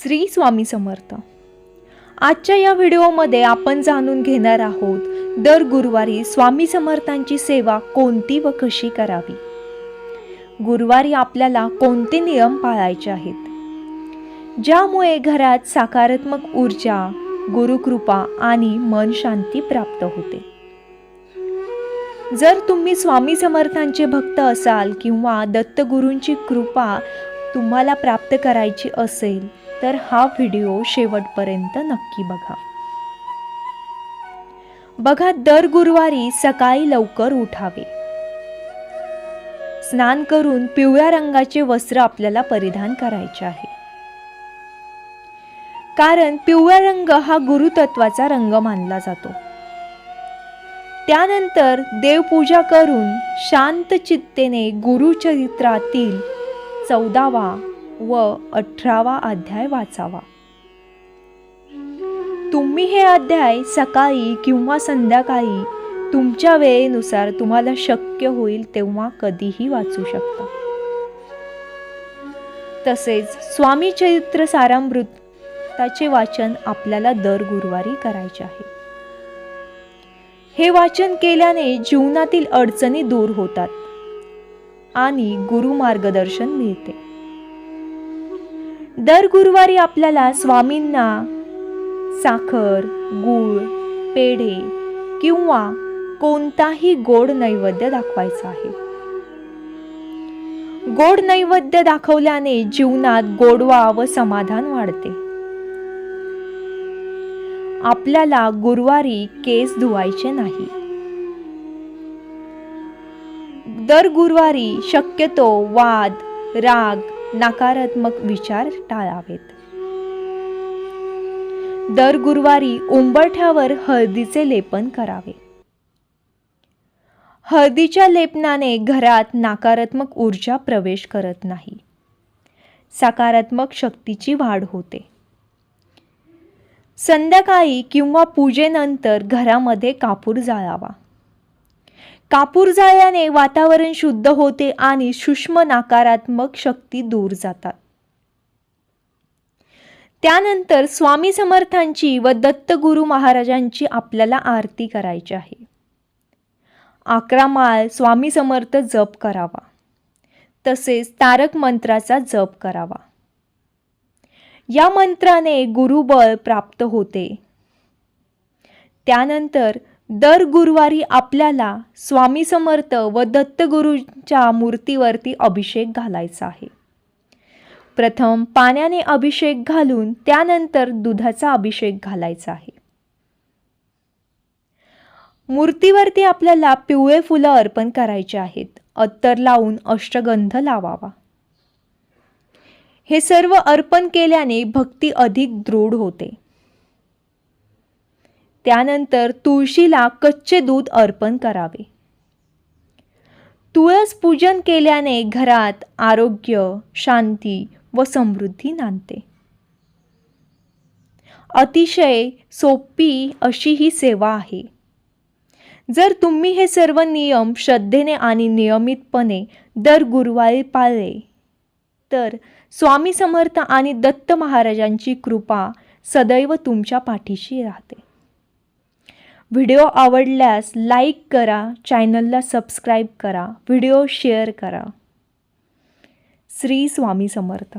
श्री स्वामी समर्थ. आजच्या या व्हिडिओमध्ये आपण जाणून घेणार आहोत दर गुरुवारी स्वामी समर्थांची सेवा कोणती व कशी करावी? गुरुवारी आपल्याला कोणते नियम पाळायचे आहेत? ज्यामुळे घरात सकारात्मक ऊर्जा गुरुकृपा आणि मन शांती प्राप्त होते. जर तुम्ही स्वामी समर्थांचे भक्त असाल किंवा दत्तगुरूंची कृपा तुम्हाला प्राप्त करायची असेल तर हा व्हिडिओ शेवटपर्यंत नक्की बघा. बघा दर गुरुवारी सकाळी लवकर उठावे. स्नान करून पिवळ्या रंगाचे वस्त्र आपल्याला परिधान करायचे आहे. कारण पिवळा रंग हा गुरुतत्वाचा रंग मानला जातो. त्यानंतर देवपूजा करून शांत चित्तेने गुरुचरित्रातील चौदावा व अठरावा अध्याय वाचावा. तुम्ही हे अध्याय सकाळी किंवा संध्याकाळी तुमच्या वेळेनुसार तुम्हाला शक्य होईल तेव्हा कधीही वाचू शकता. तसेच स्वामी चरित्र सारामृताचे वाचन आपल्याला दर गुरुवारी करायचे आहे. हे वाचन केल्याने जीवनातील अडचणी दूर होतात आणि गुरु मार्गदर्शन मिळते. दर गुरुवारी आपल्याला स्वामींना साखर गूळ पेढे किंवा कोणताही गोड नैवेद्य दाखवायचा आहे. गोड नैवेद्य दाखवल्याने जीवनात गोडवा व समाधान वाढते. आपल्याला गुरुवारी केस धुवायचे नाही. दर गुरुवारी शक्यतो वाद राग नकारात्मक विचार टाळावेत. दर गुरुवारी उंबरठ्यावर हळदीचे लेपन करावे. हळदीच्या लेपनाने घरात नकारात्मक ऊर्जा प्रवेश करत नाही. सकारात्मक शक्तीची वाढ होते. संध्याकाळी किंवा पूजेनंतर घरामध्ये कापूर जाळावा. कापूर जाळल्याने वातावरण शुद्ध होते आणि सूक्ष्म नकारात्मक शक्ती दूर जातात. त्यानंतर स्वामी समर्थांची व दत्तगुरु महाराजांची आपल्याला आरती करायची आहे. अकरा माळ स्वामी समर्थ जप करावा. तसेच तारक मंत्राचा जप करावा. या मंत्राने गुरुबळ प्राप्त होते. त्यानंतर दर गुरुवारी आपल्याला स्वामी समर्थ व दत्तगुरूंच्या मूर्तीवरती अभिषेक घालायचा आहे. प्रथम पाण्याने अभिषेक घालून त्यानंतर दुधाचा अभिषेक घालायचा आहे. मूर्तीवरती आपल्याला पिवळे फुलं अर्पण करायचे आहेत. अत्तर लावून अष्टगंध लावावा. हे सर्व अर्पण केल्याने भक्ती अधिक दृढ होते. त्यानंतर तुळशीला कच्चे दूध अर्पण करावे. तुळस पूजन केल्याने घरात आरोग्य शांती व समृद्धी नांदते. अतिशय सोपी अशी ही सेवा आहे. जर तुम्ही हे सर्व नियम श्रद्धेने आणि नियमितपणे दर गुरुवारी पाळले तर स्वामी समर्थ आणि दत्त महाराजांची कृपा सदैव तुमच्या पाठीशी राहते. व्हिडिओ आवडल्यास लाईक करा चॅनलला सबस्क्राईब करा व्हिडिओ शेअर करा. श्री स्वामी समर्थ.